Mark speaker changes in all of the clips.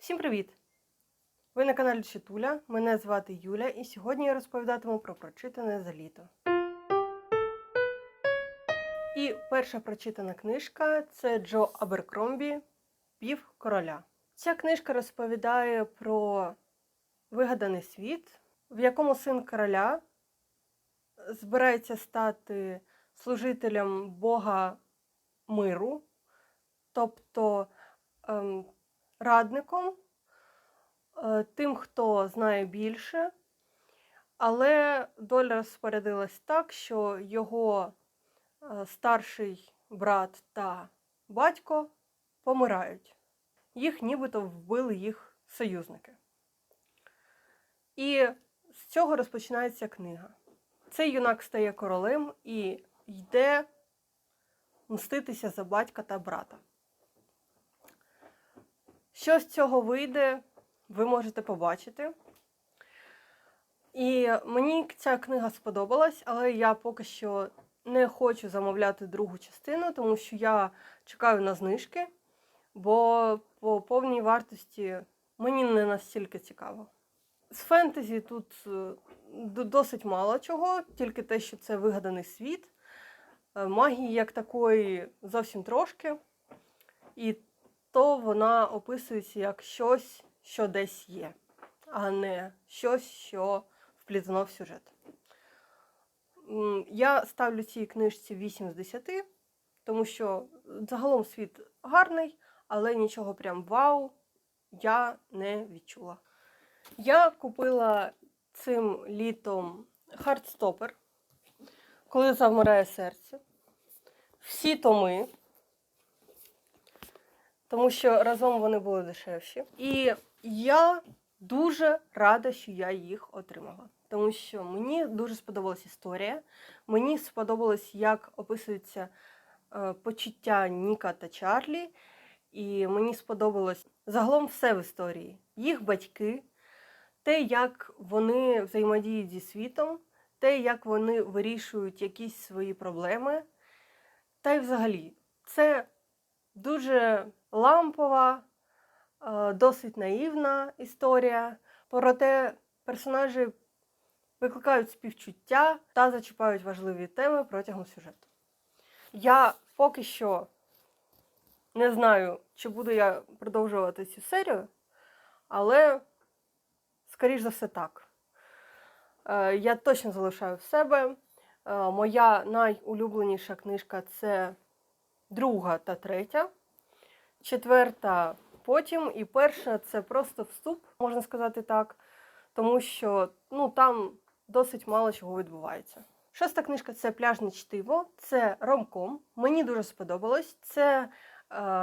Speaker 1: Всім привіт! Ви на каналі Читуля. Мене звати Юля, і сьогодні я розповідатиму про прочитане за літо. І перша прочитана книжка це Джо Аберкромбі Пів короля. Ця книжка розповідає про вигаданий світ, в якому син короля збирається стати служителем Бога миру, тобто ем, радником, е, тим, хто знає більше, але доля розпорядилась так, що його е, старший брат та батько помирають. Їх нібито вбили їх союзники. І з цього розпочинається книга. Цей юнак стає королем і йде мститися за батька та брата. Що з цього вийде, ви можете побачити. І мені ця книга сподобалась, але я поки що не хочу замовляти другу частину, тому що я чекаю на знижки, бо по повній вартості мені не настільки цікаво. З фентезі тут е, досить мало чого, тільки те, що це вигаданий світ. Е, Магії як такої зовсім трошки. І то вона описується як щось, що десь є, а не щось, що вплітено в сюжет. Я ставлю цій книжці 8 з 10, тому що загалом світ гарний, але нічого прям вау я не відчула. Я купила цим літом хардстопер, коли завмирає серце. Всі томи, тому що разом вони були дешевші. І я дуже рада, що я їх отримала. Тому що мені дуже сподобалась історія. Мені сподобалось, як описується е, почуття Ніка та Чарлі. І мені сподобалось загалом все в історії. Їх батьки, те, як вони взаємодіють зі світом, те, як вони вирішують якісь свої проблеми. Та й взагалі, це дуже лампова, е, досить наївна історія. Проте персонажі викликають співчуття та зачіпають важливі теми протягом сюжету. Я поки що не знаю, чи буду я продовжувати цю серію, але, скоріш за все, так. Е, Я точно залишаю в себе. Е, Моя найулюбленіша книжка це друга та третя. Четверта потім, і перша це просто вступ, можна сказати так, тому що ну, там досить мало чого відбувається. Шоста книжка це пляжне чтиво, це ромком. Мені дуже сподобалось. Це е,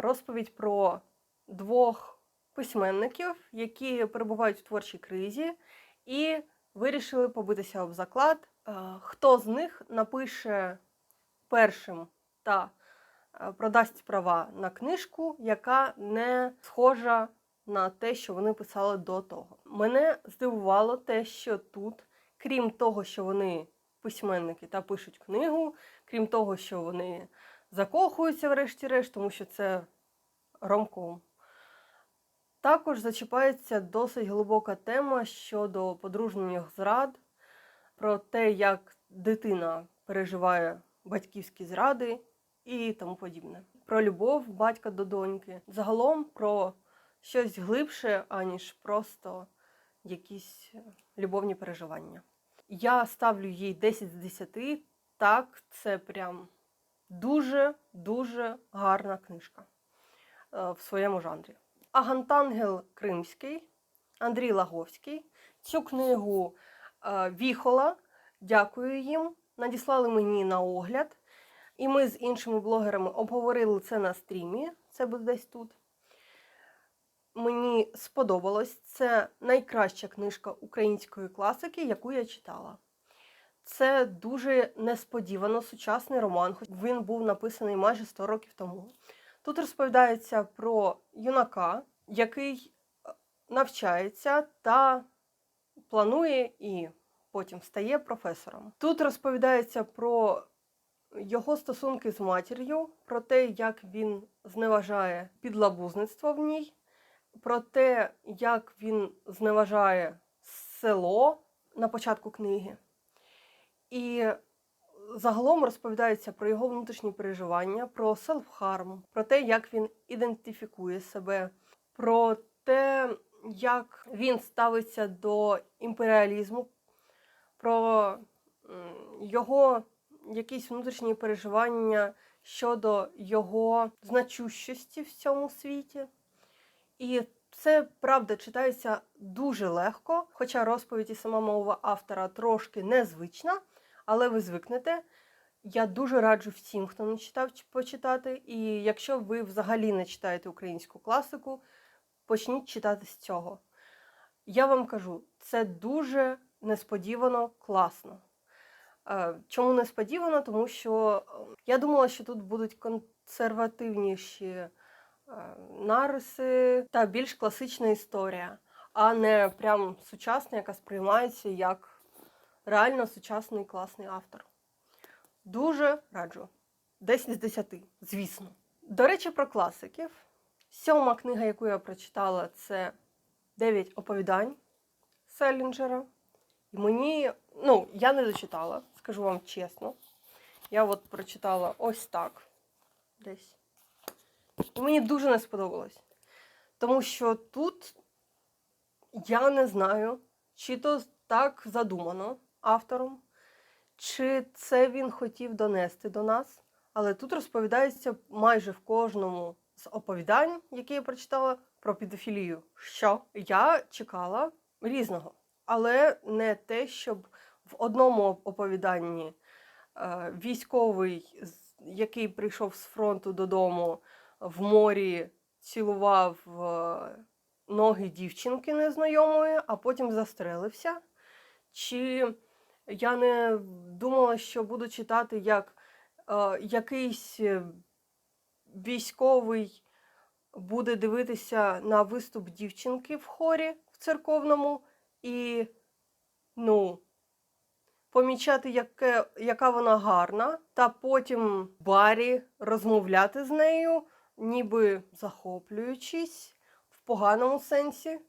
Speaker 1: розповідь про двох письменників, які перебувають в творчій кризі і вирішили побитися об заклад. Е, хто з них напише першим та продасть права на книжку, яка не схожа на те, що вони писали до того. Мене здивувало те, що тут, крім того, що вони письменники та пишуть книгу, крім того, що вони закохуються, врешті-решт, тому що це ромком. Також зачіпається досить глибока тема щодо подружніх зрад, про те, як дитина переживає батьківські зради і тому подібне. Про любов батька до доньки. Загалом про щось глибше, аніж просто якісь любовні переживання. Я ставлю їй 10 з 10. Так, це прям дуже-дуже гарна книжка е, в своєму жанрі. Агантангел Кримський, Андрій Лаговський. Цю книгу е, Віхола. Дякую їм. Надіслали мені на огляд. І ми з іншими блогерами обговорили це на стрімі. Це буде десь тут. Мені сподобалось. Це найкраща книжка української класики, яку я читала. Це дуже несподівано сучасний роман, хоч він був написаний майже 100 років тому. Тут розповідається про юнака, який е, навчається та планує і потім стає професором. Тут розповідається про його стосунки з матір'ю, про те, як він зневажає підлабузництво в ній, про те, як він зневажає село на початку книги. І загалом розповідається про його внутрішні переживання, про селф-харм, про те, як він ідентифікує себе, про те, як він ставиться до імперіалізму, про його якісь внутрішні переживання щодо його значущості в цьому світі. І це правда читається дуже легко, хоча розповідь і сама мова автора трошки незвична, але ви звикнете. Я дуже раджу всім, хто не читав почитати. І якщо ви взагалі не читаєте українську класику, почніть читати з цього. Я вам кажу, це дуже несподівано класно. Е, Чому несподівано? Тому що е, я думала, що тут будуть консервативніші е, нариси та більш класична історія, а не прям сучасна, яка сприймається як реально сучасний класний автор. Дуже раджу. 10 з 10, звісно. До речі, про класиків. Сьома книга, яку я прочитала, це 9 оповідань Селінджера. І мені, ну, я не дочитала, скажу вам чесно. Я от прочитала ось так. Десь. Мені дуже не сподобалось. Тому що тут я не знаю, чи то так задумано автором, чи це він хотів донести до нас. Але тут розповідається майже в кожному з оповідань, які я прочитала, про педофілію. Що я чекала різного, але не те, щоб в одному оповіданні е, військовий, який прийшов з фронту додому в морі, цілував е, ноги дівчинки незнайомої, а потім застрелився. Чи я не думала, що буду читати, як е, якийсь військовий буде дивитися на виступ дівчинки в хорі в церковному і, ну, помічати, яке, яка вона гарна, та потім в барі розмовляти з нею, ніби захоплюючись в поганому сенсі.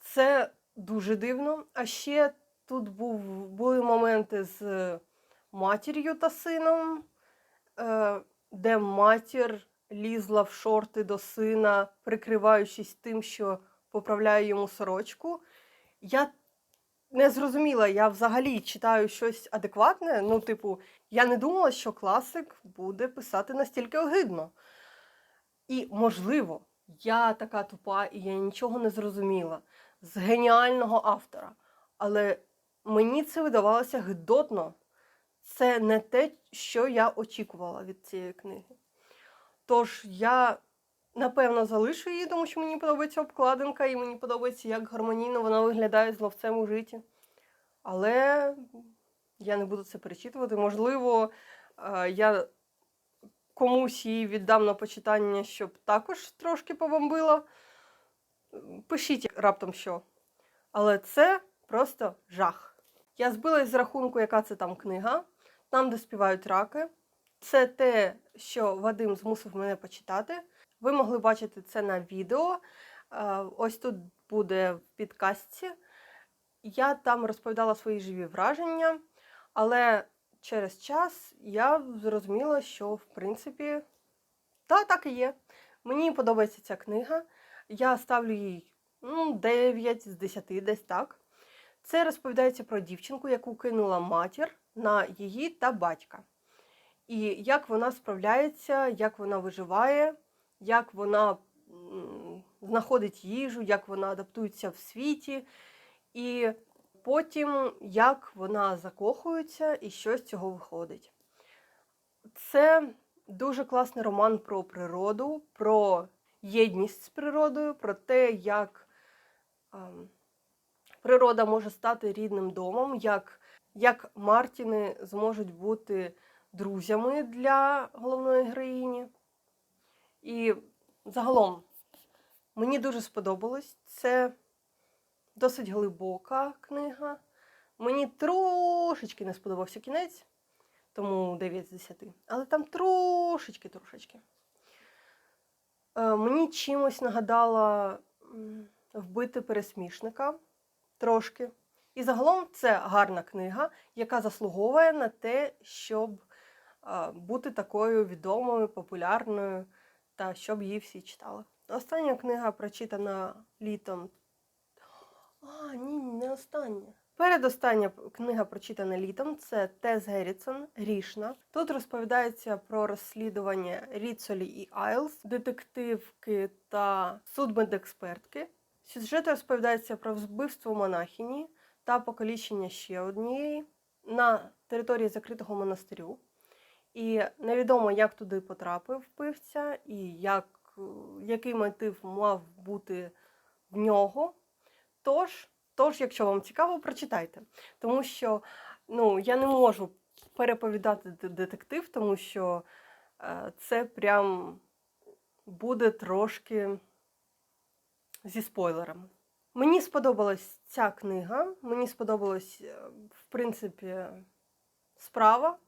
Speaker 1: Це дуже дивно. А ще тут був, були моменти з матір'ю та сином, е, де матір лізла в шорти до сина, прикриваючись тим, що поправляє йому сорочку. Я не зрозуміла, я взагалі читаю щось адекватне. Ну, типу, я не думала, що класик буде писати настільки огидно. І, можливо, я така тупа, і я нічого не зрозуміла з геніального автора. Але мені це видавалося гидотно. Це не те, що я очікувала від цієї книги. Тож я, напевно, залишу її, тому що мені подобається обкладинка, і мені подобається, як гармонійно вона виглядає з ловцем у житті. Але я не буду це перечитувати. Можливо, е, я комусь її віддам на почитання, щоб також трошки побомбила. Пишіть раптом що. Але це просто жах. Я збилась з рахунку, яка це там книга, там, де співають раки. Це те, що Вадим змусив мене почитати. Ви могли бачити це на відео. Е, Ось тут буде в підкастці. Я там розповідала свої живі враження, але через час я зрозуміла, що в принципі, та, так і є. Мені подобається ця книга. Я ставлю їй ну, 9 з 10, десь так. Це розповідається про дівчинку, яку кинула матір на її та батька. І як вона справляється, як вона виживає, як вона знаходить їжу, як вона адаптується в світі, і потім як вона закохується і що з цього виходить. Це дуже класний роман про природу, про єдність з природою, про те, як ем, природа може стати рідним домом, як, як Мартіни зможуть бути друзями для головної героїні. І загалом мені дуже сподобалось. Це досить глибока книга. Мені трошечки не сподобався кінець, тому 9 з 10. Але там трошечки, трошечки. Е, Мені чимось нагадала вбити пересмішника трошки. І загалом це гарна книга, яка заслуговує на те, щоб е, бути такою відомою, популярною та щоб її всі читали. Остання книга прочитана літом. А, ні, не остання. Передостання книга прочитана літом це Тес Геррітсон Грішна. Тут розповідається про розслідування Ріцолі і Айлс, детективки та судмедекспертки. Сюжет розповідається про вбивство монахині та покалічення ще однієї на території закритого монастирю. І невідомо, як туди потрапив вбивця, і як, е, який мотив мав бути в нього. Тож, тож, якщо вам цікаво, прочитайте. Тому що ну, я не можу переповідати детектив, тому що е, це прям буде трошки зі спойлерами. Мені сподобалась ця книга, мені сподобалась, е, в принципі, справа.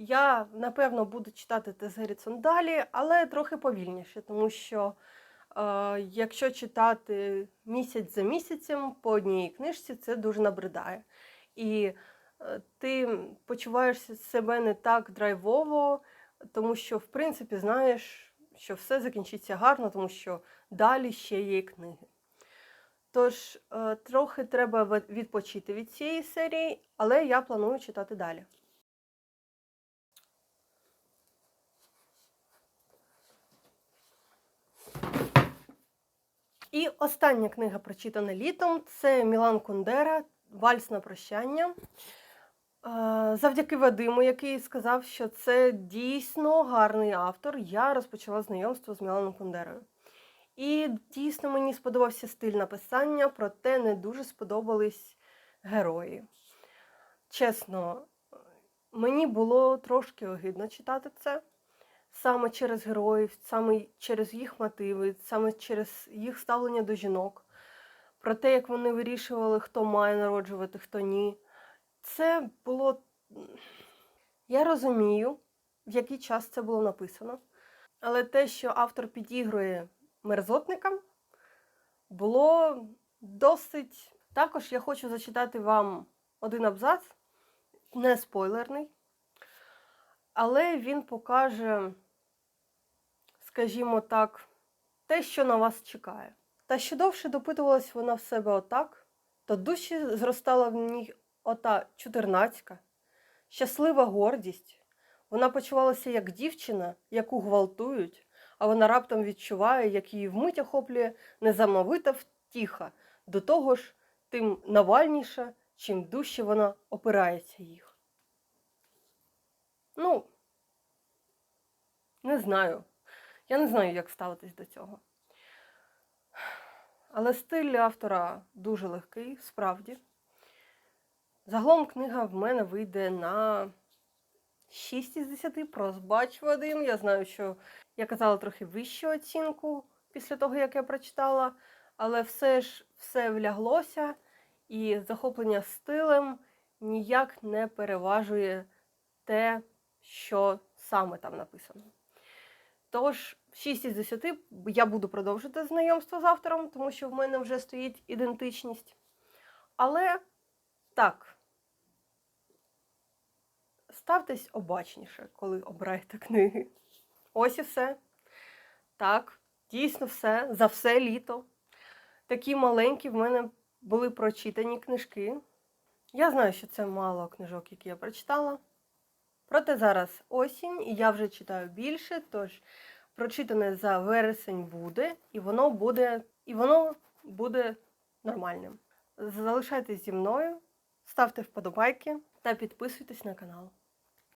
Speaker 1: Я, напевно, буду читати Тес Геррітсон далі, але трохи повільніше, тому що е, якщо читати місяць за місяцем по одній книжці, це дуже набридає. І е, ти почуваєшся себе не так драйвово, тому що, в принципі, знаєш, що все закінчиться гарно, тому що далі ще є книги. Тож, е, трохи треба відпочити від цієї серії, але я планую читати далі. І остання книга, прочитана літом, це Мілан Кундера Вальс на прощання. Е, Завдяки Вадиму, який сказав, що це дійсно гарний автор, я розпочала знайомство з Міланом Кундерою. І дійсно мені сподобався стиль написання, проте не дуже сподобались герої. Чесно, мені було трошки огидно читати це саме через героїв, саме через їх мотиви, саме через їх ставлення до жінок, про те, як вони вирішували, хто має народжувати, хто ні. Це було. Я розумію, в який час це було написано. Але те, що автор підігрує мерзотникам, було досить. Також я хочу зачитати вам один абзац, не спойлерний, але він покаже, скажімо так, те, що на вас чекає. Та що довше допитувалась вона в себе отак, то дужче зростала в ній ота чотирнацька, щаслива гордість. Вона почувалася як дівчина, яку гвалтують, а вона раптом відчуває, як її вмить охоплює незамовита втіха, до того ж, тим навальніша, чим дужче вона опирається їх. Ну, не знаю. Я не знаю, як ставитись до цього. Але стиль автора дуже легкий, справді. Загалом книга в мене вийде на 6 із 10. Прозбач Вадим. Я знаю, що я казала трохи вищу оцінку після того, як я прочитала, але все ж все вляглося, і захоплення стилем ніяк не переважує те, що саме там написано. Тож, 6 із 10 я буду продовжити знайомство з автором, тому що в мене вже стоїть ідентичність. Але так, ставтесь обачніше, коли обираєте книги. Ось і все. Так, дійсно все, за все літо. Такі маленькі в мене були прочитані книжки. Я знаю, що це мало книжок, які я прочитала. Проте зараз осінь, і я вже читаю більше, тож прочитане за вересень буде, і воно буде, і воно буде нормальним. Залишайтесь зі мною, ставте вподобайки та підписуйтесь на канал.